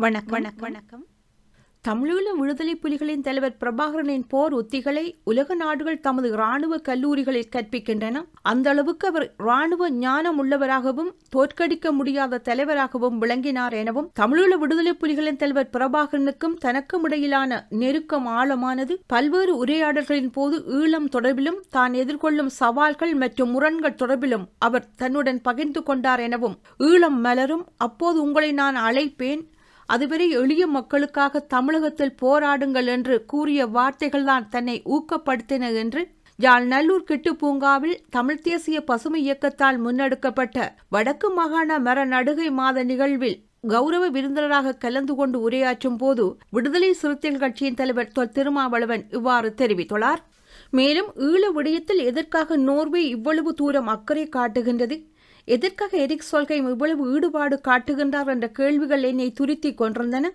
வணக்கம். வணக்கம். வணக்கம். தமிழீழ விடுதலை புலிகளின் தலைவர் பிரபாகரனின் போர் உத்திகளை உலக நாடுகள் தமது இராணுவ கல்லூரிகளில் கற்பிக்கின்றன. அந்த அளவுக்கு அவர் இராணுவ ஞானம் உள்ளவராகவும் தோற்கடிக்க முடியாத தலைவராகவும் விளங்கினார் எனவும் தமிழீழ விடுதலை புலிகளின் தலைவர் பிரபாகரனுக்கும் தனக்கும் இடையிலான நெருக்கம் ஆழமானது பல்வேறு உரையாடல்களின் போது ஈழம் தொடர்பிலும் தான் எதிர்கொள்ளும் சவால்கள் மற்றும் முரண்கள் தொடர்பிலும் அவர் தன்னுடன் பகிர்ந்து கொண்டார் எனவும் ஈழம் மலரும் அப்போது உங்களை நான் அழைப்பேன் அதுவரை எளிய மக்களுக்காக தமிழகத்தில் போராடுங்கள் என்று கூறிய வார்த்தைகள்தான் தன்னை ஊக்கப்படுத்தின என்று யாழ் நல்லூர் கிட்டு பூங்காவில் தமிழ் தேசிய பசுமை இயக்கத்தால் முன்னெடுக்கப்பட்ட வடக்கு மாகாண மர நடுகை மாத நிகழ்வில் கௌரவ விருந்தினராக கலந்து கொண்டு உரையாற்றும் போது விடுதலை சிறுத்தைகள் கட்சியின் தலைவர் தொல் திருமாவளவன் இவ்வாறு தெரிவித்துள்ளார். மேலும் ஈழ விடயத்தில் எதற்காக நோர்வே இவ்வளவு தூரம் அக்கறை காட்டுகின்றது? எதற்காக எரிக் சொல்கையும் இவ்வளவு ஈடுபாடு காட்டுகின்றார் என்ற கேள்விகள் என்னை துருத்தி கொண்டிருந்தன.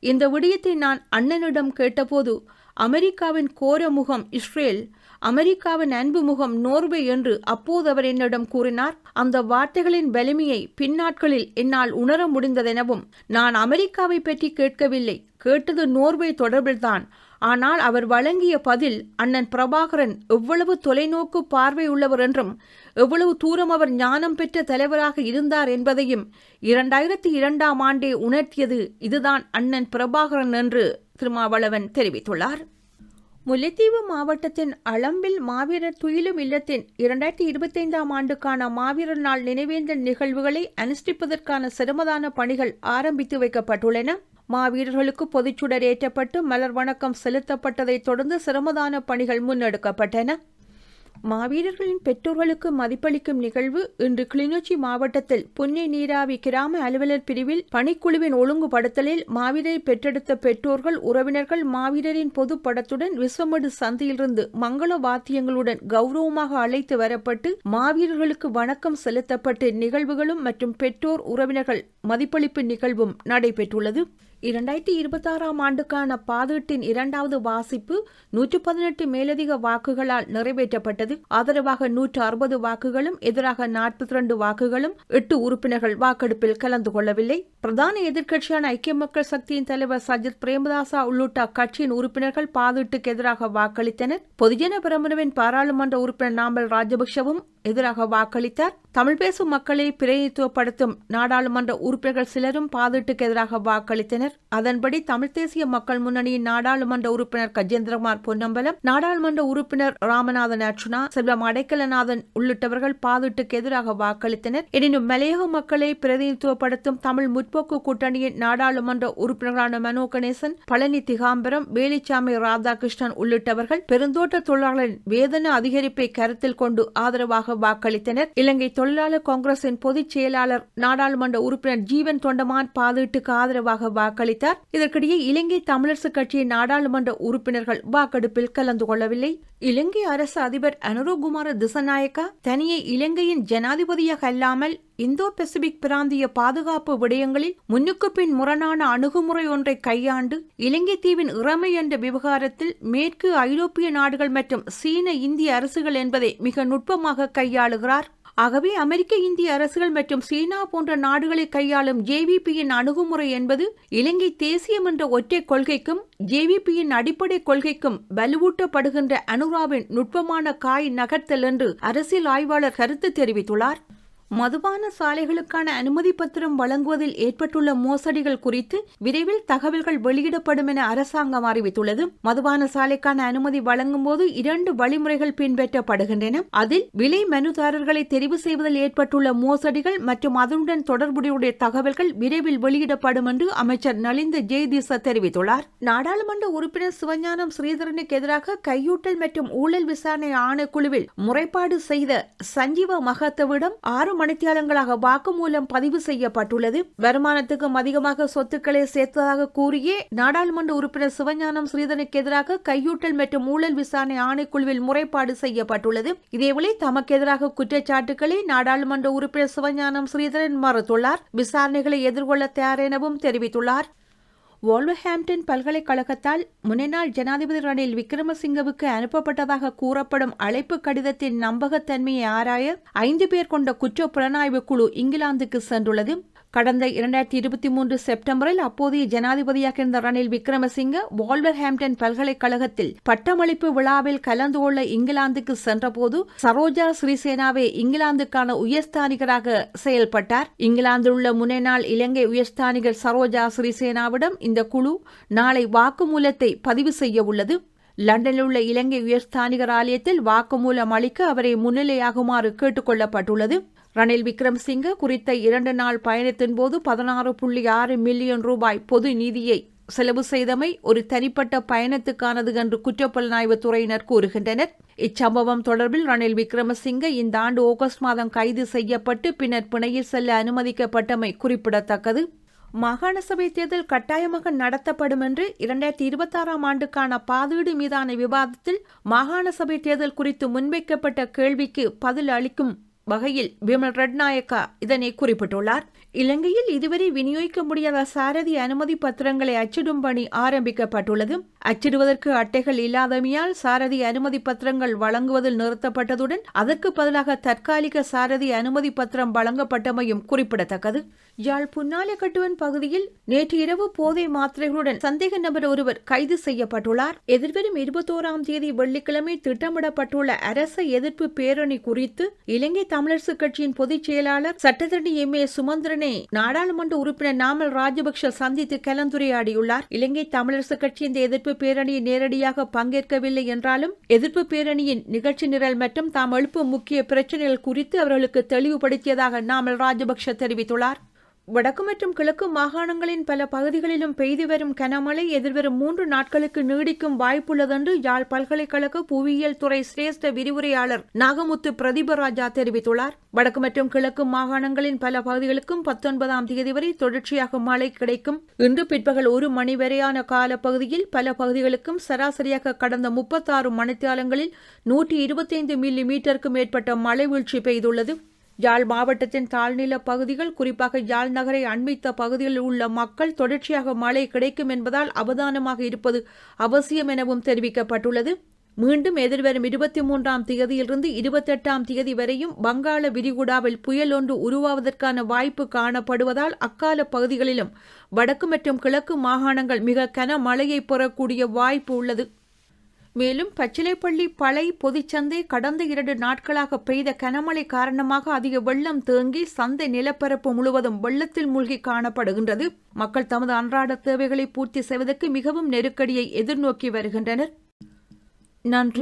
இந்த விடயத்தை நான் அண்ணனிடம் கேட்டபோது அமெரிக்காவின் கோர முகம் இஸ்ரேல் அமெரிக்காவின் அன்பு முகம் நோர்வே என்று அப்போது அவர் என்னிடம் கூறினார். அந்த வார்த்தைகளின் வலிமையை பின்னாட்களில் என்னால் உணர முடிந்ததெனவும் நான் அமெரிக்காவை பற்றி கேட்கவில்லை. கேட்டது நோர்வே தொடர்பில்தான். ஆனால் அவர் வழங்கிய பதில் அண்ணன் பிரபாகரன் எவ்வளவு தொலைநோக்கு பார்வை உள்ளவர் என்றும் எவ்வளவு தூரம் அவர் ஞானம் பெற்ற தலைவராக இருந்தார் என்பதையும் இரண்டாயிரத்தி இரண்டாம் ஆண்டே உணர்த்தியது இதுதான் அண்ணன் பிரபாகரன் என்று திருமாவளவன் தெரிவித்துள்ளார். முல்லைத்தீவு மாவட்டத்தின் அளம்பில் மாவீரர் துயிலும் இல்லத்தின் இரண்டாயிரத்தி இருபத்தைந்தாம் ஆண்டுக்கான மாவீரர் நாள் நினைவேந்தல் நிகழ்வுகளை அனுஷ்டிப்பதற்கான சிரமதான பணிகள் ஆரம்பித்து வைக்கப்பட்டுள்ளன. மாவீரர்களுக்கு பொதுச்சுடர் ஏற்றப்பட்டு மலர் வணக்கம் செலுத்தப்பட்டதைத் தொடர்ந்து சிரமதான பணிகள் முன்னெடுக்கப்பட்டன. மாவீரர்களின் பெற்றோர்களுக்கு மதிப்பளிக்கும் நிகழ்வு இன்று கிளிநொச்சி மாவட்டத்தில் புன்னை நீராவி கிராம அலுவலர் பிரிவில் பணிக்குழுவின் ஒழுங்குபடுத்தலில் மாவீரரை பெற்றெடுத்த பெற்றோர்கள் உறவினர்கள் மாவீரரின் பொது படத்துடன் விஸ்வமடு சந்தையிலிருந்து மங்கள வாத்தியங்களுடன் கௌரவமாக அழைத்து வரப்பட்டு மாவீரர்களுக்கு வணக்கம் செலுத்தப்பட்டு நிகழ்வுகளும் மற்றும் பெற்றோர் உறவினர்கள் மதிப்பளிப்பு நிகழ்வும் நடைபெற்றுள்ளது. இரண்டாயிரத்தி இருபத்தாறாம் ஆண்டுக்கான பாதீட்டின் இரண்டாவது வாசிப்பு நூற்று பதினெட்டு மேலதிக வாக்குகளால் நிறைவேற்றப்பட்டது. ஆதரவாக நூற்று அறுபது வாக்குகளும் எதிராக நாற்பத்தி இரண்டு வாக்குகளும் எட்டு உறுப்பினர்கள் வாக்கெடுப்பில் கலந்து கொள்ளவில்லை. பிரதான எதிர்க்கட்சியான ஐக்கிய மக்கள் சக்தியின் தலைவர் சஜித் பிரேமதாசா உள்ளிட்ட அக்கட்சியின் உறுப்பினர்கள் பாதீட்டுக்கு எதிராக வாக்களித்தனர். பொதுஜன பிரமுனவின் பாராளுமன்ற உறுப்பினர் நாமல் ராஜபக்ஷவும் எதிராக வாக்களித்தார். தமிழ் பேசும் மக்களை பிரதிநிதித்துவப்படுத்தும் நாடாளுமன்ற உறுப்பினர்கள் சிலரும் பாதீட்டுக்கு எதிராக வாக்களித்தனர். அதன்படி தமிழ் தேசிய மக்கள் முன்னணியின் நாடாளுமன்ற உறுப்பினர் கஜேந்திரகுமார் பொன்னம்பலம் நாடாளுமன்ற உறுப்பினர் ராமநாதன் அர்ச்சுனா செல்வம் அடைக்கலநாதன் உள்ளிட்டவர்கள் பாதீட்டுக்கு எதிராக வாக்களித்தனர். எனினும் மலையக மக்களை பிரதிநிதித்துவப்படுத்தும் தமிழ் முற்போக்கு கூட்டணியின் நாடாளுமன்ற உறுப்பினர்களான மனோ கணேசன் பழனி திகாம்பரம் வேலிச்சாமி ராதாகிருஷ்ணன் உள்ளிட்டவர்கள் பெருந்தோட்ட தொழிலாளர்களின் வேதன அதிகரிப்பை கருத்தில் கொண்டு ஆதரவாக வாக்களித்தனர். இலங்கை தொழிலாளர் காங்கிரசின் பொதுச் செயலாளர் நாடாளுமன்ற உறுப்பினர் ஜீவன் தொண்டமான் பாதீட்டுக்கு ஆதரவாக வாக்களித்தார். இதற்கிடையே இலங்கை தமிழரசு கட்சியின் நாடாளுமன்ற உறுப்பினர்கள் வாக்கெடுப்பில் கலந்து கொள்ளவில்லை. இலங்கை அரசு அதிபர் அனுரகுமார திசநாயக்கா தனியே இலங்கையின் ஜனாதிபதியாக அல்லாமல் இந்தோ பசிபிக் பிராந்திய பாதுகாப்பு விடயங்களில் முன்னுக்கு பின் முரணான அணுகுமுறை ஒன்றை கையாண்டு இலங்கை தீவின் இறமை என்ற விவகாரத்தில் மேற்கு ஐரோப்பிய நாடுகள் மற்றும் சீன இந்திய அரசுகள் என்பதை மிக நுட்பமாக கையாளுகிறார். ஆகவே அமெரிக்க இந்திய அரசுகள் மற்றும் சீனா போன்ற நாடுகளை கையாளும் ஜேவிபியின் அணுகுமுறை என்பது இலங்கை தேசியம் என்ற ஒற்றை கொள்கைக்கும் ஜேவிபியின் அடிப்படை கொள்கைக்கும் வலுவூட்டப்படுகின்ற அனுராவின் நுட்பமான காய் நகர்த்தல் என்று அரசியல் ஆய்வாளர் கருத்து தெரிவித்துள்ளார். மதுபான சாலைகளுக்கான அனுமதி பத்திரம் வழங்குவதில் ஏற்பட்டுள்ள மோசடிகள் குறித்து விரைவில் தகவல்கள் வெளியிடப்படும் என அரசாங்கம் அறிவித்துள்ளது. மதுபான சாலைக்கான அனுமதி வழங்கும் போது இரண்டு வழிமுறைகள் பின்பற்றப்படுகின்றன. அதில் விலை மனுதாரர்களை தெரிவு செய்வதில் ஏற்பட்டுள்ள மோசடிகள் மற்றும் அதனுடன் தொடர்புடைய தகவல்கள் விரைவில் வெளியிடப்படும் என்று அமைச்சர் நலிந்த ஜெயதீச தெரிவித்துள்ளார். நாடாளுமன்ற உறுப்பினர் சிவஞானம் ஸ்ரீதரனுக்கு எதிராக கையூட்டல் மற்றும் ஊழல் விசாரணை ஆணைக்குழுவில் முறைப்பாடு செய்த சஞ்சீவ மகத்தவிடம் ஆறு மணித்தியாலங்களாக வாக்குமூலம் பதிவு செய்யப்பட்டுள்ளது. வருமானத்துக்கும் அதிகமாக சொத்துக்களை சேர்த்ததாக கூறியே நாடாளுமன்ற உறுப்பினர் சிவஞானம் ஸ்ரீதனுக்கு எதிராக கையூட்டல் மற்றும் ஊழல் விசாரணை ஆணைக்குழுவில் முறைப்பாடு செய்யப்பட்டுள்ளது. இதேவேளை தமக்கு எதிராக குற்றச்சாட்டுகளை நாடாளுமன்ற உறுப்பினர் சிவஞானம் ஸ்ரீதரன் மறுத்துள்ளார். விசாரணைகளை எதிர்கொள்ள தயார் எனவும் தெரிவித்துள்ளார். வால்வர்ஹாம்டன் பல்கலைக்கழகத்தால் முன்னாள் ஜனாதிபதி ரணில் விக்ரமசிங்கவுக்கு அனுப்பப்பட்டதாக கூறப்படும் அழைப்பு கடிதத்தின் நம்பகத்தன்மையை ஆராய ஐந்து பேர் கொண்ட குற்ற புலனாய்வு குழு இங்கிலாந்துக்கு சென்றுள்ளது. கடந்த இரண்டாயிரத்தி இருபத்தி மூன்று செப்டம்பரில் அப்போதைய ஜனாதிபதியாக இருந்த ரணில் விக்ரமசிங்க வால்வர்ஹாம்டன் பல்கலைக்கழகத்தில் பட்டமளிப்பு விழாவில் கலந்து கொள்ள இங்கிலாந்துக்கு சென்றபோது சரோஜா ஸ்ரீசேனாவே இங்கிலாந்துக்கான உயர்ஸ்தானிகராக செயல்பட்டார். இங்கிலாந்தில் உள்ள முனைநாள் இலங்கை உயர்ஸ்தானிகர் சரோஜா ஸ்ரீசேனாவிடம் இந்த குழு நாளை வாக்குமூலத்தை பதிவு செய்ய உள்ளது. லண்டனில் உள்ள இலங்கை உயர்ஸ்தானிகர் ஆலயத்தில் வாக்குமூலம் அளிக்க அவரை முன்னிலையாகுமாறு கேட்டுக் கொள்ளப்பட்டுள்ளது ரணில் விக்ரம்சிங்க குறித்த இரண்டு நாள் பயணத்தின் போது பதினாறு புள்ளி ஆறு மில்லியன் ரூபாய் பொது நிதியை செலவு செய்தமை ஒரு தனிப்பட்ட பயணத்துக்கானது என்று குற்றப்புலனாய்வு துறையினர் கூறுகின்றனர். இச்சம்பவம் தொடர்பில் ரணில் விக்ரமசிங்க இந்த ஆண்டு ஆகஸ்ட் மாதம் கைது செய்யப்பட்டு பின்னர் பிணையில் செல்ல அனுமதிக்கப்பட்டமை குறிப்பிடத்தக்கது. மாகாண சபை தேர்தல் கட்டாயமாக நடத்தப்படும் என்று இரண்டாயிரத்தி இருபத்தாறாம் ஆண்டுக்கான பாதீடு மீதான விவாதத்தில் மாகாண சபை தேர்தல் குறித்து முன்வைக்கப்பட்ட கேள்விக்கு பதில் அளிக்கும் வகையில் விமல் ரட்நாயக்கா இதனை குறிப்பிட்டுள்ளார். இலங்கையில் இதுவரை விநியோகிக்க முடியாத சாரதி அனுமதி பத்திரங்களை அச்சிடும் பணி ஆரம்பிக்கப்பட்டுள்ளது. அச்சிடுவதற்கு அட்டைகள் இல்லாதமையால் சாரதி அனுமதி பத்திரங்கள் வழங்குவதில் நிறுத்தப்பட்டதுடன் அதற்கு பதிலாக தற்காலிக சாரதி அனுமதி பத்திரம் வழங்கப்பட்டமையும் குறிப்பிடத்தக்கது. யாழ் புன்னாலக்கட்டுவன் பகுதியில் நேற்று இரவு போதை மாத்திரைகளுடன் சந்தேக நபர் ஒருவர் கைது செய்யப்பட்டுள்ளார். எதிர்வரும் இருபத்தோராம் தேதி வெள்ளிக்கிழமை திட்டமிடப்பட்டுள்ள அரச எதிர்ப்பு பேரணி குறித்து இலங்கை தமிழரசு கட்சியின் பொதுச் செயலாளர் சட்டத்தரணி எம். ஏ. சுமந்திரனை நாடாளுமன்ற உறுப்பினர் நாமல் ராஜபக்ஷ சந்தித்து கலந்துரையாடியுள்ளார். இலங்கை தமிழரசு கட்சி இந்த எதிர்ப்பு பேரணியில் நேரடியாக பங்கேற்கவில்லை என்றாலும் எதிர்ப்பு பேரணியின் நிகழ்ச்சி நிரல் மற்றும் தாம் எழுப்பும் முக்கிய பிரச்சனைகள் குறித்து அவர்களுக்கு தெளிவுபடுத்தியதாக நாமல் ராஜபக்ஷ தெரிவித்துள்ளார். வடக்கு மற்றும் கிழக்கு மாகாணங்களின் பல பகுதிகளிலும் பெய்து வரும் கனமழை எதிர்வரும் மூன்று நாட்களுக்கு நீடிக்கும் வாய்ப்புள்ளதென்று யாழ் பல்கலைக்கழக புவியியல் துறை சிரேஷ்ட விரிவுரையாளர் நாகமுத்து பிரதீபராஜா தெரிவித்துள்ளார். வடக்கு மற்றும் கிழக்கு மாகாணங்களின் பல பகுதிகளுக்கும் பத்தொன்பதாம் தேதி வரை தொடர்ச்சியாக மழை கிடைக்கும். இன்று பிற்பகல் ஒரு மணி வரையான காலப்பகுதியில் பல பகுதிகளுக்கும் சராசரியாக கடந்த முப்பத்தாறு மணித்தியாலங்களில் நூற்றி இருபத்தைந்து மில்லி மீட்டருக்கும் மேற்பட்ட மழை வீழ்ச்சி பெய்துள்ளது. யாழ் மாவட்டத்தின் தாழ்நில பகுதிகள் குறிப்பாக யாழ் நகரை அண்மித்த பகுதிகளில் உள்ள மக்கள் தொடர்ச்சியாக மழை கிடைக்கும் என்பதால் அவதானமாக இருப்பது அவசியம் எனவும் தெரிவிக்கப்பட்டுள்ளது. மீண்டும் எதிர்வரும் இருபத்தி மூன்றாம் தேதியிலிருந்து இருபத்தெட்டாம் தேதி வரையும் வங்காள விரிகுடாவில் புயல் ஒன்று உருவாவதற்கான வாய்ப்பு காணப்படுவதால் அக்கால பகுதிகளிலும் வடக்கு மற்றும் கிழக்கு மாகாணங்கள் மிக கன மழையை பெறக்கூடிய வாய்ப்பு உள்ளது. மேலும் பச்சிலைப்பள்ளி பழை பொதுச்சந்தை கடந்த இரண்டு நாட்களாக பெய்த கனமழை காரணமாக அதிக வெள்ளம் தேங்கி சந்தை நிலப்பரப்பு முழுவதும் வெள்ளத்தில் மூழ்கி காணப்படுகின்றது. மக்கள் தமது அன்றாட தேவைகளை பூர்த்தி செய்வதற்கு மிகவும் நெருக்கடியை எதிர்நோக்கி வருகின்றனர். நன்றி.